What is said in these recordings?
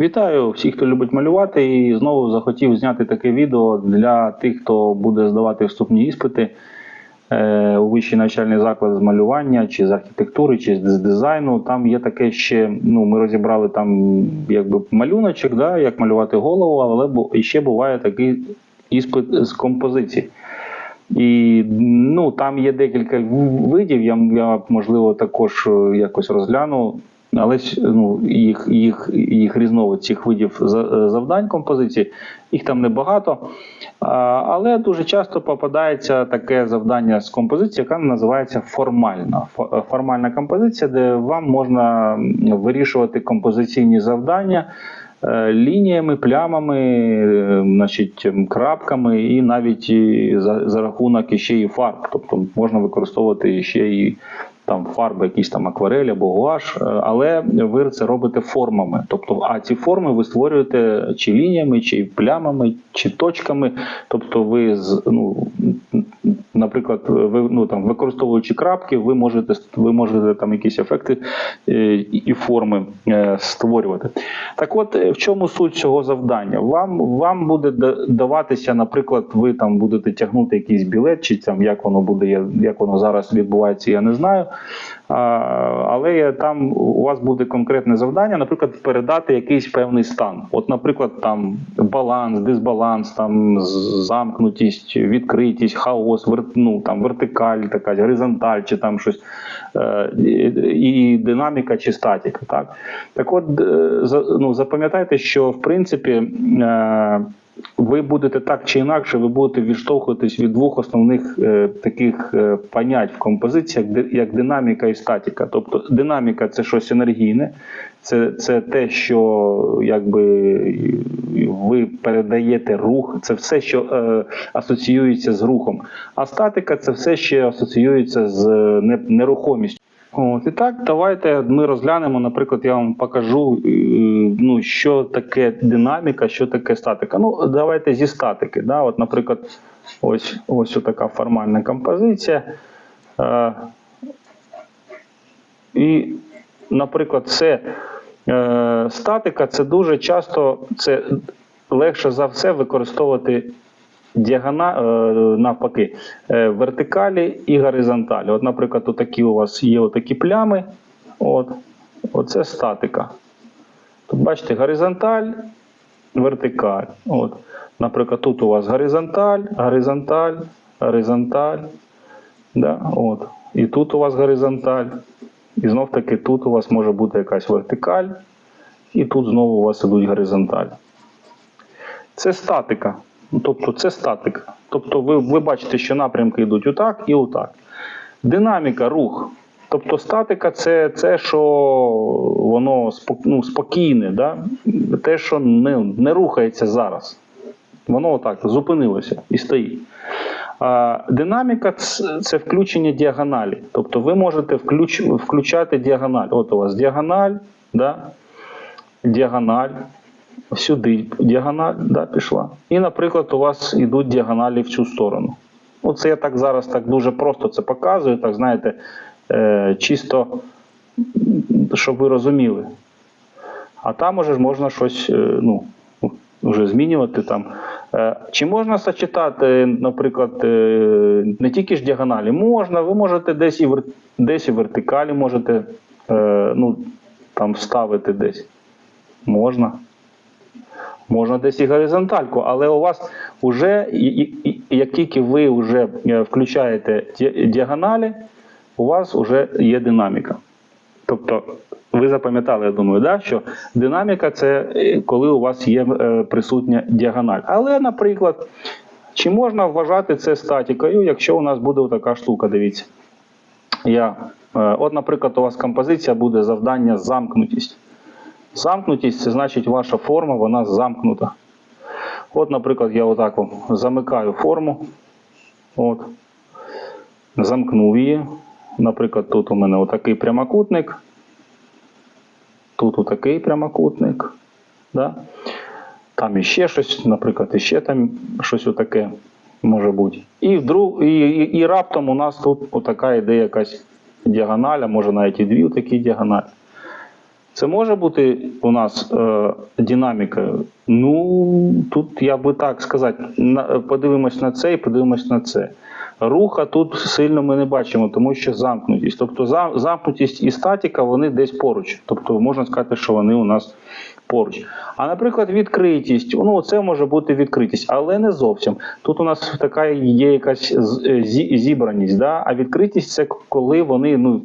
Вітаю всіх, хто любить малювати, і знову захотів зняти таке відео для тих, хто буде здавати вступні іспити е, у вищий навчальний заклад з малювання, чи з архітектури, чи з дизайну. Там є таке ще. Ну, ми розібрали там якби малюночок, да, як малювати голову, але ще буває такий іспит з композиції. І ну, там є декілька видів, я, я можливо також е, якось розгляну. Але ну, їх, їх, їх різновид цих видів е, завдань композиції, їх там небагато. Але дуже часто попадається таке завдання з композиції, яка називається формальна. Е, Формальна композиція, де вам можна вирішувати композиційні завдання е, лініями, плямами, значить, крапками, і навіть за, за рахунок іще і фарб. Тобто можна використовувати ще і там фарби, якісь там акварель або гуаш, е, але ви це робите формами. Тобто, а ці форми ви створюєте чи лініями, чи плямами, чи точками. Тобто, ви з ну. Наприклад, ви ну там використовуючи крапки, ви можете ви можете там якісь ефекти е, і форми е, створювати. Так, от в чому суть цього завдання? Вам вам буде даватися, наприклад, ви там будете тягнути якийсь білет, чи там як воно буде, як воно зараз відбувається, я не знаю. Але там у вас буде конкретне завдання, наприклад, передати якийсь певний стан. От, наприклад, там баланс, дисбаланс, там замкнутість, відкритість, хаос, ну, там вертикаль, така горизонталь, чи там щось е, і, динаміка чи статіка. Так, так от е, ну, запам'ятайте, що в принципі. Ви будете так чи інакше, ви будете відштовхуватись від двох основних е, таких е, понять в композиціях, як динаміка і статіка. Тобто динаміка це щось енергійне, це, це те, що якби ви передаєте рух, це все, що е, асоціюється з рухом. А статика це все ще асоціюється з е, нерухомістю. От і так, давайте ми розглянемо. Наприклад, я вам покажу, е, ну що таке динаміка, що таке статика. Ну, давайте зі статики. Да? От, наприклад, ось ось така формальна композиція. Е, і, наприклад, це е, статика, це дуже часто це легше за все використовувати діагона, е, навпаки, е, вертикалі і горизонталі. От, наприклад, отакі у вас є отакі плями. От, оце статика. Тут бачите, горизонталь, вертикаль. От. Наприклад, тут у вас горизонталь, горизонталь, горизонталь. Да? От. І тут у вас горизонталь. І знов таки тут у вас може бути якась вертикаль, і тут знову у вас ідуть горизонталь. Це статика. Тобто це статика. Тобто ви, ви бачите, що напрямки йдуть отак і отак. Динаміка, рух. Тобто статика це, це що воно ну, спокійне, да? те, що не, не рухається зараз. Воно отак зупинилося і стоїть. А, динаміка це, це включення діагоналі. Тобто ви можете включ, включати діагональ. От у вас діагональ, да? діагональ, сюди діагональ да, пішла. І, наприклад, у вас йдуть діагоналі в цю сторону. Оце я так зараз так дуже просто це показую, так знаєте, е, чисто, щоб ви розуміли. А там уже можна щось е, ну, вже змінювати там. Е, Чи можна сочетати, наприклад, е, не тільки ж діагоналі? Можна, ви можете десь і вер- десь і вертикалі можете е, ну, там ставити десь. Можна. Можна десь і горизонтальку, але у вас вже, як тільки ви вже е, включаєте діагоналі, у вас вже є динаміка. Тобто, ви запам'ятали, я думаю, да, що динаміка це е, коли у вас є е, присутня діагональ. Але, наприклад, чи можна вважати це статікою, якщо у нас буде така штука, дивіться. Я, от, наприклад, у вас композиція буде завдання замкнутість. Замкнутість це значить ваша форма, вона замкнута. От, наприклад, я отак вам замикаю форму. От. Замкнув її. Наприклад, тут у мене отакий прямокутник. Тут отакий прямокутник. Да? Там іще щось, наприклад, іще там щось отаке може бути. І, вдруг, і, і, і раптом у нас тут отака йде якась діагональ, а може навіть і дві такі діагоналі. Це може бути у нас е, динамікою? Ну, тут я би так сказати, на, подивимось на це і подивимось на це. Руха тут сильно ми не бачимо, тому що замкнутість. Тобто за- замкнутість і статіка вони десь поруч. Тобто можна сказати, що вони у нас поруч. А наприклад, відкритість, ну це може бути відкритість, але не зовсім. Тут у нас така є якась е, зі- зібраність, да? а відкритість це коли вони, ну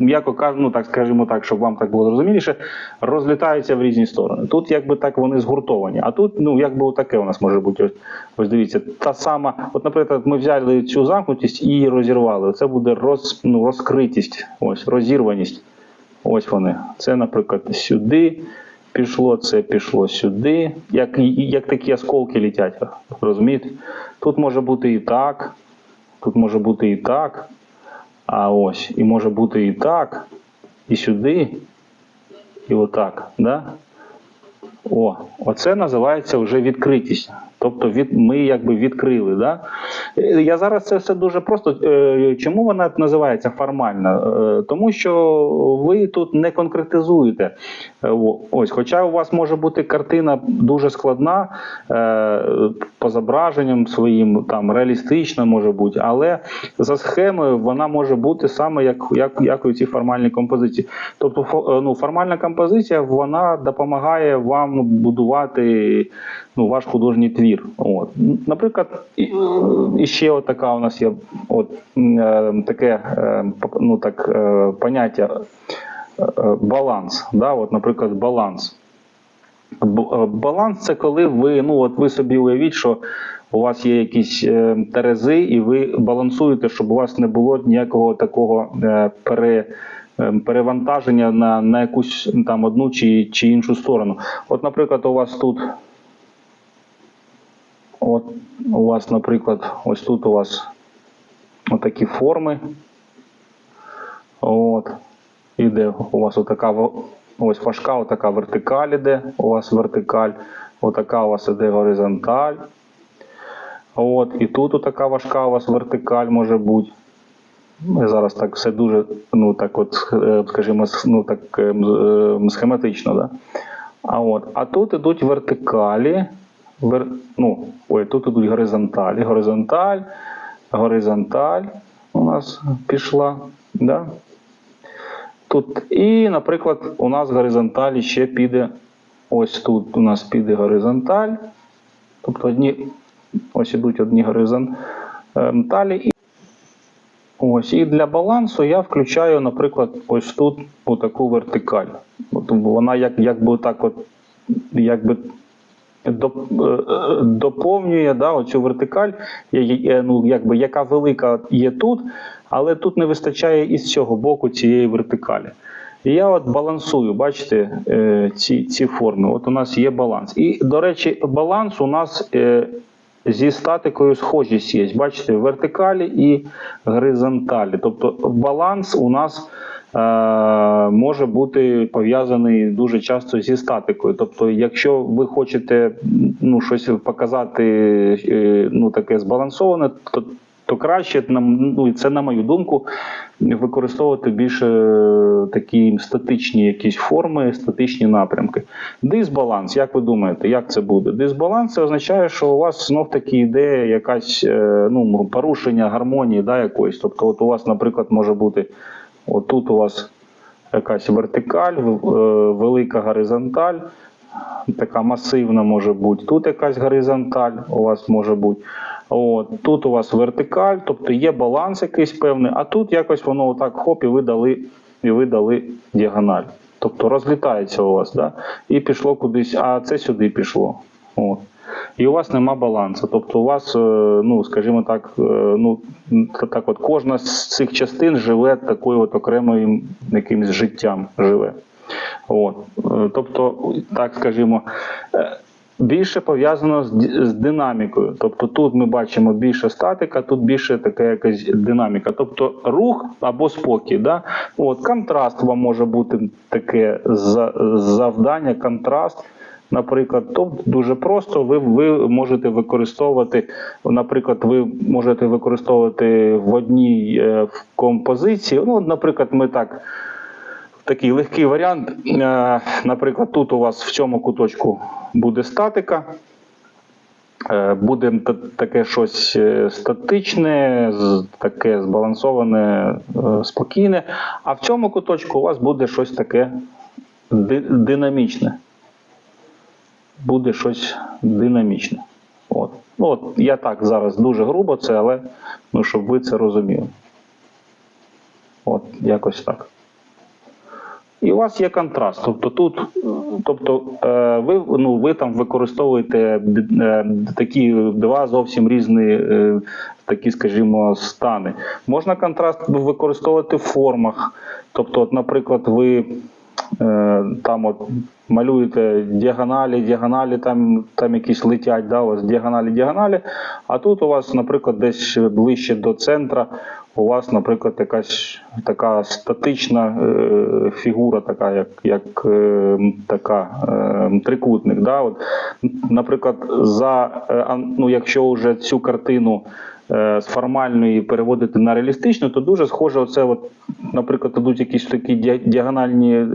м'яко кажуть, ну так скажімо так, щоб вам так було зрозуміліше, розлітаються в різні сторони. Тут якби так вони згуртовані. А тут, ну якби таке у нас може бути. Ось, ось дивіться, та сама, от, наприклад, ми взяли цю замкнутість і розірвали. Це буде роз, ну, розкритість, ось розірваність. Ось вони. Це, наприклад, сюди пішло, це пішло сюди. Як, як такі осколки літять, розумієте? Тут може бути і так, тут може бути і так. А ось, і може бути і так, і сюди, і отак. Да? О, оце називається вже відкритість. Тобто від, ми якби відкрили. Да? Е, Я зараз це все дуже просто. Е, Чому вона називається формальна? Е, Тому що ви тут не конкретизуєте. Ось, хоча у вас може бути картина дуже складна по зображенням своїм, там реалістична може бути, але за схемою вона може бути саме як, як, як і ці формальні композиції. Тобто, ну, формальна композиція вона допомагає вам будувати ну, ваш художній твір. От. Наприклад, і, е, ще така у нас є от, е, таке е, ну, так, поняття баланс. Да? От, наприклад, баланс. Баланс це коли ви, ну от ви собі уявіть, що у вас є якісь е, терези, і ви балансуєте, щоб у вас не було ніякого такого е, пере, е, перевантаження на, на якусь там одну чи, чи іншу сторону. От, наприклад, у вас тут. От у вас, наприклад, ось тут у вас отакі форми. От. Іде у вас отака ось важка, отака вертикаль іде. У вас вертикаль, отака у вас іде горизонталь. От, і тут отака важка у вас вертикаль може бути. Зараз так все дуже, ну так от, е, скажімо, ну так е, м- е, схематично, да? А от, а тут ідуть вертикалі, вер, ну, ой, тут ідуть горизонталі, горизонталь, горизонталь у нас пішла, да? Тут, і, наприклад, у нас горизонталі ще піде, ось тут у нас піде горизонталь, тобто одні, ось ідуть одні горизонталі. Ось, і для балансу я включаю, наприклад, ось тут отаку вертикаль. От вона як, якби так от, якби доповнює да, оцю вертикаль, ну, якби, яка велика є тут, але тут не вистачає із цього боку цієї вертикалі. І я от балансую, бачите, е, ці, ці форми. От у нас є баланс. І, до речі, баланс у нас е, зі статикою схожість є. Бачите, вертикалі і горизонталі. Тобто баланс у нас е, може бути пов'язаний дуже часто зі статикою. Тобто, якщо ви хочете ну, щось показати е, ну, таке збалансоване, то то краще нам ну це на мою думку використовувати більше е, такі статичні якісь форми, статичні напрямки. Дисбаланс, як ви думаєте, як це буде? Дисбаланс це означає, що у вас знов таки йде якась е, ну, порушення гармонії да, якоїсь. Тобто, от у вас, наприклад, може бути отут у вас якась вертикаль, е, велика горизонталь, така масивна може бути. Тут якась горизонталь у вас може бути. От, тут у вас вертикаль, тобто є баланс якийсь певний, а тут якось воно отак хоп, і ви дали, і ви дали діагональ. Тобто розлітається у вас, да? і пішло кудись, а це сюди пішло. От. І у вас нема балансу. Тобто у вас, е, ну, скажімо так, е, ну, так от кожна з цих частин живе такою от окремим якимось життям живе. От. Е, Тобто, так скажімо, е, більше пов'язано з, динамікою. Тобто тут ми бачимо більше статика, тут більше така якась динаміка. Тобто рух або спокій. Да? От, контраст вам може бути таке завдання, контраст. Наприклад, тобто дуже просто ви, ви можете використовувати, наприклад, ви можете використовувати в одній е, композиції. Ну, наприклад, ми так такий легкий варіант. Е, Наприклад, тут у вас в цьому куточку буде статика. Е, Буде таке щось е, статичне, таке збалансоване, спокійне. А в цьому куточку у вас буде щось таке динамічне. Буде щось динамічне. От. Ну, от я так зараз дуже грубо це, але ну, щоб ви це розуміли. От, якось так. І у вас є контраст. Тобто тут, тобто, е, ви, ну, ви там використовуєте е, такі два зовсім різні, е, такі, скажімо, стани. Можна контраст використовувати в формах. Тобто, от, наприклад, ви там от малюєте діагоналі, діагоналі, там, там якісь летять, да, вас діагоналі, діагоналі, а тут у вас, наприклад, десь ближче до центра, у вас, наприклад, якась така статична е, фігура, така, як, як е, така, е, трикутник. Да? От, наприклад, за, е, ну, якщо вже цю картину е, з формальної переводити на реалістичну, то дуже схоже, оце, от, наприклад, ідуть якісь такі діагональні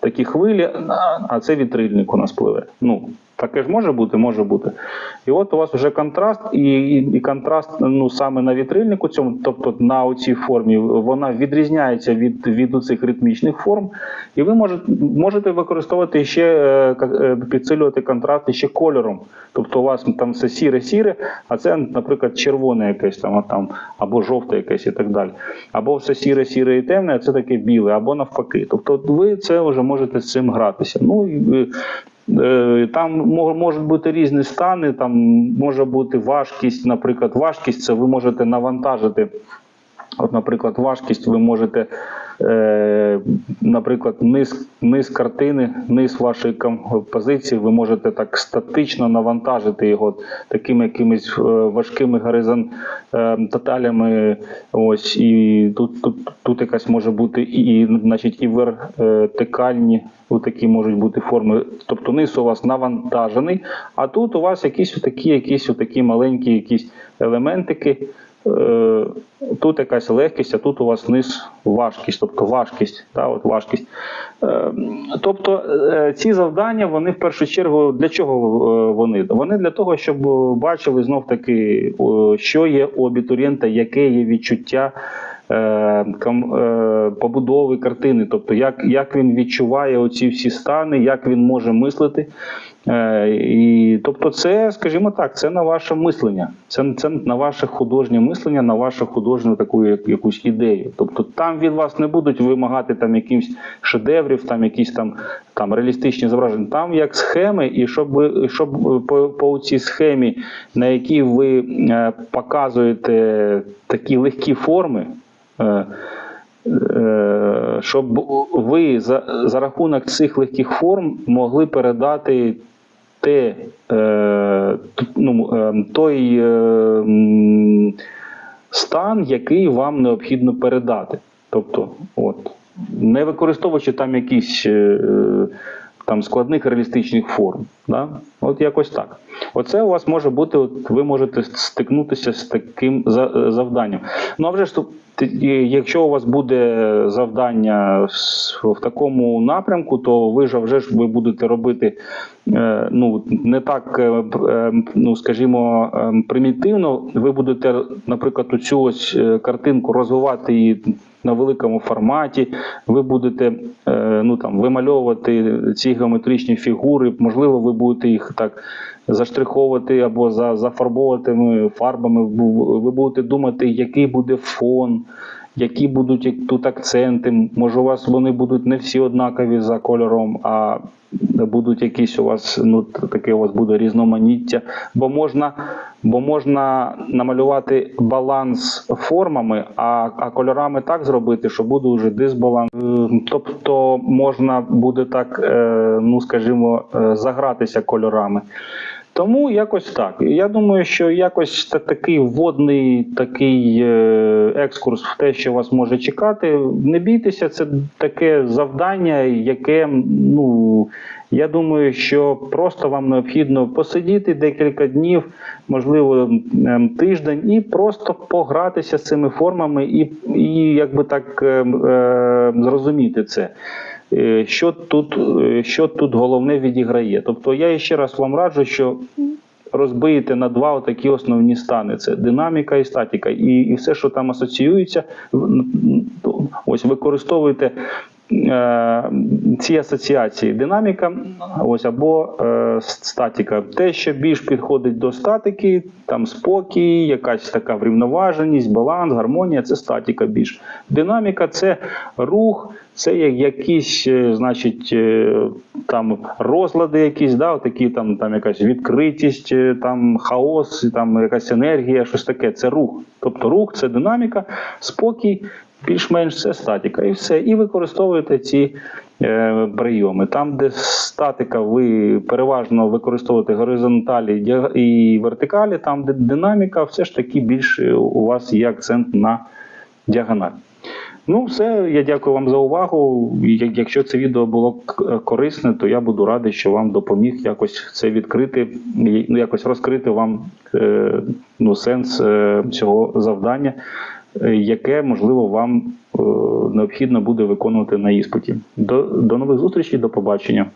такі хвилі, а це вітрильник у нас пливе. Ну, Таке ж може бути, може бути. І от у вас вже контраст, і, і, і контраст ну, саме на вітрильнику цьому, тобто на оцій формі, вона відрізняється від, від цих ритмічних форм. І ви можете, можете використовувати ще е, е, підсилювати контраст ще кольором. Тобто у вас там все сіре-сіре, а це, наприклад, червоне якесь там, там або жовте якесь і так далі. Або все сіре-сіре і темне, а це таке біле, або навпаки. Тобто ви це вже можете з цим гратися. Ну, Там мо- можуть бути різні стани, там може бути важкість, наприклад, важкість це ви можете навантажити. От, наприклад, важкість ви можете, е, наприклад, низ, низ картини, низ вашої композиції, ви можете так статично навантажити його такими якимись е, важкими горизонталями. Ось і тут, тут, тут якась може бути і, значить, і вертикальні такі можуть бути форми. Тобто низ у вас навантажений, а тут у вас якісь такі, якісь такі маленькі якісь елементики. Е, Тут якась легкість, а тут у вас низ важкість, тобто важкість. Та, от важкість. Е, Тобто е, ці завдання, вони в першу чергу для чого вони? Вони для того, щоб бачили знов таки, що є у абітурієнта, яке є відчуття побудови картини, тобто як, як він відчуває оці всі стани, як він може мислити. Е, І, тобто, це, скажімо так, це на ваше мислення, це, це на ваше художнє мислення, на вашу художню таку як- якусь ідею. Тобто там від вас не будуть вимагати там якихось шедеврів, там якісь там, там реалістичні зображення. Там як схеми, і щоб, щоб по, по цій схемі, на якій ви е, показуєте такі легкі форми. Е, щоб ви за, за рахунок цих легких форм могли передати те, е, ну, е, той стан, який вам необхідно передати. Тобто, от, не використовуючи там якісь там складних реалістичних форм. Да? От якось так. Оце у вас може бути, от ви можете стикнутися з таким за- завданням. Ну а вже ж тут, якщо у вас буде завдання в такому напрямку, то ви ж вже ж ви будете робити е, ну, не так, е, е, ну, скажімо, е, примітивно. Ви будете, наприклад, цю ось е, картинку розвивати її на великому форматі. Ви будете е, ну, там, вимальовувати ці геометричні фігури, можливо, ви будете їх так заштриховувати або за, зафарбовувати фарбами. Ви будете думати, який буде фон. Які будуть тут акценти? Може, у вас вони будуть не всі однакові за кольором, а будуть якісь у вас, ну таке у вас буде різноманіття. Бо можна, бо можна намалювати баланс формами, а, а кольорами так зробити, що буде вже дисбаланс. Е, Тобто можна буде так, е, ну скажімо, е, загратися кольорами. Тому якось так. Я думаю, що якось та- такий вводний такий е, екскурс в те, що вас може чекати. Не бійтеся, це таке завдання, яке, ну я думаю, що просто вам необхідно посидіти декілька днів, можливо, ем, тиждень, і просто погратися з цими формами, і, і якби так ем, е, зрозуміти це. Е, Що тут, е, що тут головне відіграє? Тобто я ще раз вам раджу, що розбиєте на два такі основні стани: це динаміка і статіка, і, і все, що там асоціюється, ось використовуєте. Е, Ці асоціації динаміка, ось або е, статіка, те, що більш підходить до статики, там спокій, якась така врівноваженість, баланс, гармонія це статіка більш. Динаміка це рух, це якісь, е, значить, е, там розлади, якісь, да, такі там, там якась відкритість, там хаос, там якась енергія, щось таке. Це рух. Тобто рух це динаміка, спокій, більш-менш це статіка. І все. І використовуєте ці е, прийоми. Там, де статика, ви переважно використовуєте горизонталі і вертикалі, там, де динаміка, все ж таки більше у вас є акцент на діагональ. Ну, все, я дякую вам за увагу. Якщо це відео було корисне, то я буду радий, що вам допоміг якось це відкрити, ну, якось розкрити вам е, ну, сенс е, цього завдання, е, яке, можливо, вам е, необхідно буде виконувати на іспиті. До, до нових зустрічей, до побачення.